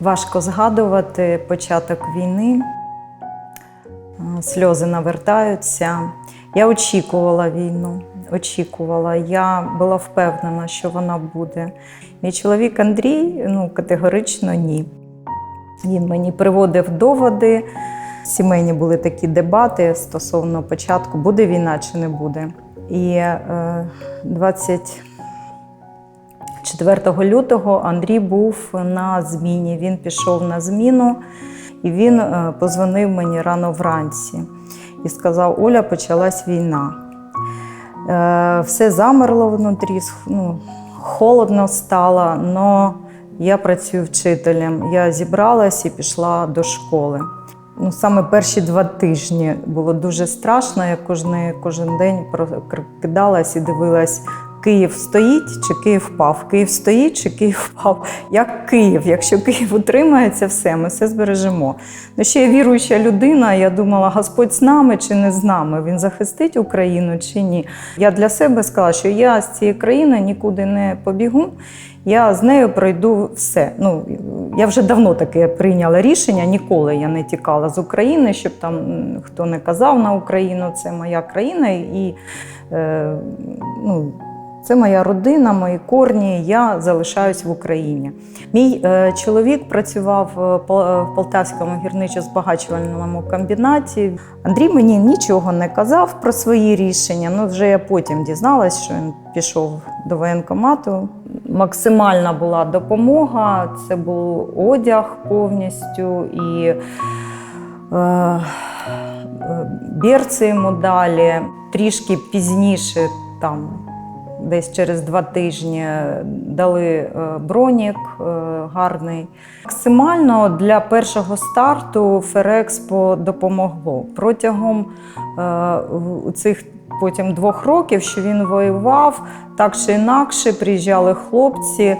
Важко згадувати початок війни, сльози навертаються. Я очікувала війну, очікувала. Я була впевнена, що вона буде. Мій чоловік Андрій ну, категорично ні. Він мені приводив доводи. Сімейні були такі дебати стосовно початку, буде війна чи не буде. І е, 24 лютого Андрій був на зміні. Він пішов на зміну і він е, позвонив мені рано вранці і сказав: Оля, почалась війна. Е, Все замерло внутрі, ну, холодно стало, але я працюю вчителем. Я зібралась і пішла до школи. Ну, саме перші два тижні було дуже страшно. Я кожен, кожен день прокидалась і дивилась, Київ стоїть чи Київ впав? Київ стоїть чи Київ впав? Як Київ? Якщо Київ утримається, все, ми все збережемо. Ну, ще я віруюча людина. Я думала, Господь з нами чи не з нами? Він захистить Україну чи ні? Я для себе сказала, що я з цієї країни нікуди не побігу. Я з нею пройду все. Ну я вже давно таке прийняла рішення. Ніколи я не тікала з України, щоб там хто не казав на Україну, це моя країна і е, ну, це моя родина, мої корні. Я залишаюсь в Україні. Мій е, чоловік працював е, в Полтавському гірничо-збагачувальному комбінаті. Андрій мені нічого не казав про свої рішення. Ну вже я потім дізналась, що він пішов до воєнкомату. Максимальна була допомога. Це був одяг повністю і е, е, берці йому далі. Трішки пізніше, там десь через два тижні, дали е, бронік е, гарний. Максимально для першого старту Ферекспо допомогло. Протягом е, цих потім двох років, що він воював, так чи інакше приїжджали хлопці,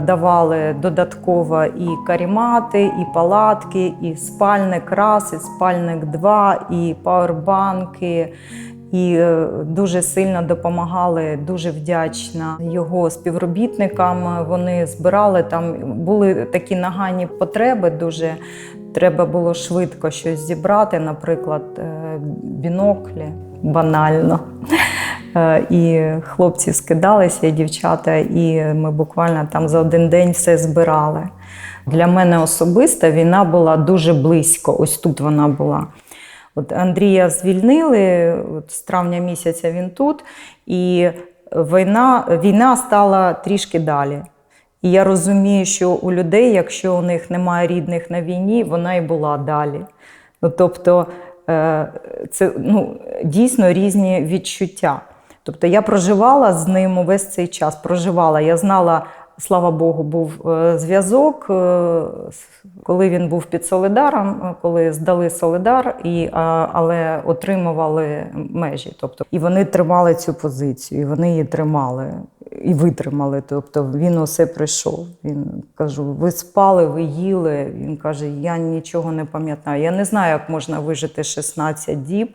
давали додатково і карімати, і палатки, і спальник раз, і спальник два, і пауербанки. І е, дуже сильно допомагали, дуже вдячна його співробітникам. Вони збирали там, були такі нагальні потреби. Дуже треба було швидко щось зібрати, наприклад, е, біноклі банально. Е, І хлопці скидалися, і дівчата, і ми буквально там за один день все збирали. Для мене особисто війна була дуже близько. Ось тут вона була. От Андрія звільнили от з травня місяця він тут, і війна, війна стала трішки далі. І я розумію, що у людей, якщо у них немає рідних на війні, вона і була далі. Ну, тобто е, це ну, дійсно різні відчуття. Тобто я проживала з ним увесь цей час. Проживала. Я знала, слава Богу, був е, зв'язок, е, коли він був під Солидаром, е, коли здали Солидар, і, але отримували межі. Тобто, і вони тримали цю позицію, і вони її тримали. І витримали, тобто він усе прийшов. Він кажу: ви спали, ви їли. Він каже: Я нічого не пам'ятаю. Я не знаю, як можна вижити 16 діб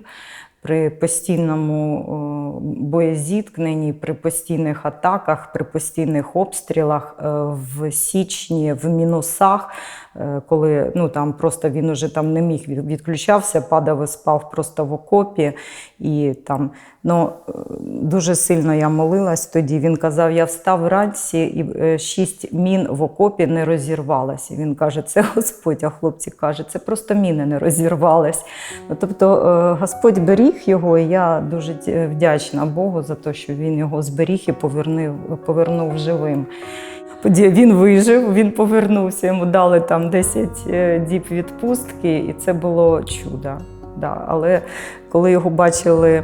при постійному боєзіткненні, при постійних атаках, при постійних обстрілах е, в січні, в мінусах, е, коли ну там просто він уже там не міг відключався, падав і спав просто в окопі. І там ну е, дуже сильно я молилась тоді. Він казав: я встав вранці, і шість мін в окопі не розірвалося. Він каже, це Господь, а хлопці кажуть, це просто міни не розірвались. Ну, тобто Господь беріг його, і я дуже ті- вдячна Богу за те, що він його зберіг і повернув, повернув живим. Він вижив, він повернувся, йому дали там 10 е, діб відпустки, і це було чудо. Да. Але коли його бачили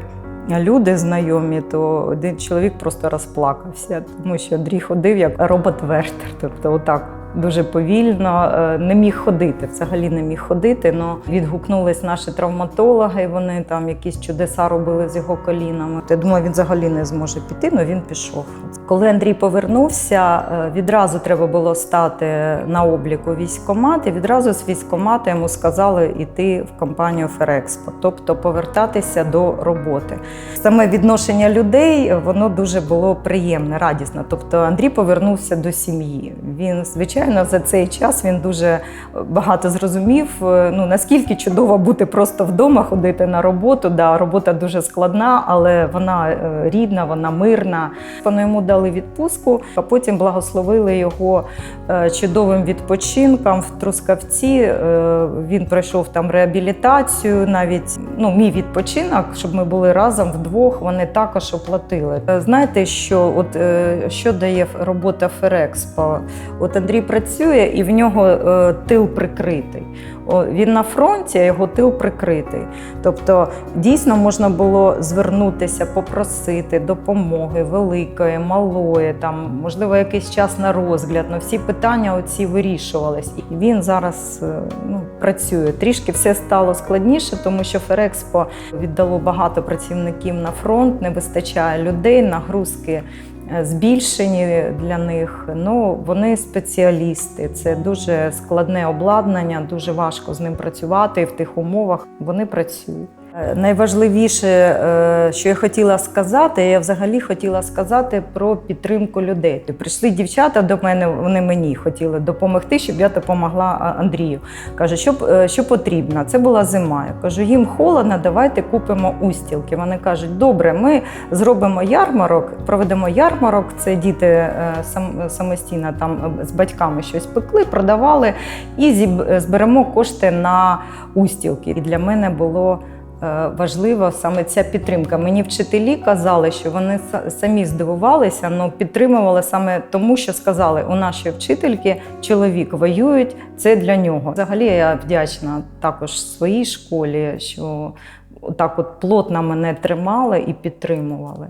люди знайомі, то один чоловік просто розплакався, тому що Андрій ходив як робот-вертер. Тобто, отак дуже повільно, е, не міг ходити, взагалі не міг ходити. але відгукнулись наші травматологи, вони там якісь чудеса робили з його колінами. Я думаю, він взагалі не зможе піти, але він пішов. Коли Андрій повернувся, е, відразу треба було стати на обліку військкомат, і відразу з військкомату йому сказали йти в компанію Ферекспо, тобто повертатися до роботи. Саме відношення людей воно дуже було приємне, радісне. Тобто Андрій повернувся до сім'ї. Він, звичайно, звичайно, за цей час він дуже багато зрозумів. е, Ну наскільки чудово бути просто вдома, ходити на роботу. Да, робота дуже складна, але вона е, рідна, вона мирна. Вони йому дали відпустку, а потім благословили його е, чудовим відпочинком в Трускавці. Е, Він пройшов там реабілітацію, навіть ну, мій відпочинок, щоб ми були разом вдвох. Вони також оплатили. Е, Знаєте, що от е, що дає робота Ферекспо? От Андрій працює і в нього е, тил прикритий. О, Він на фронті, а його тил прикритий. Тобто дійсно можна було звернутися, попросити допомоги великої, малої, там можливо якийсь час на розгляд. Ну всі питання оці вирішувались. І він зараз е, ну, працює. Трішки все стало складніше, тому що Ферекспо віддало багато працівників на фронт, не вистачає людей, нагрузки. Е, Збільшені для них, ну вони спеціалісти. Це дуже складне обладнання, дуже важко з ним працювати в тих умовах. Вони працюють. Е, Найважливіше, е, що я хотіла сказати, я взагалі хотіла сказати про підтримку людей. То Прийшли дівчата до мене, вони мені хотіли допомогти, щоб я допомогла Андрію. Каже, що, е, що потрібно? Це була зима. Я кажу, їм холодно, давайте купимо устілки. Вони кажуть, добре, ми зробимо ярмарок, проведемо ярмарок. Це діти сам, самостійно там з батьками щось пекли, продавали і зберемо кошти на устілки. І для мене було важлива саме ця підтримка. Мені вчителі казали, що вони самі здивувалися, але підтримували саме тому, що сказали, у нашої вчительки чоловік воюють, це для нього. Взагалі я вдячна також своїй школі, що так от плотно мене тримали і підтримували.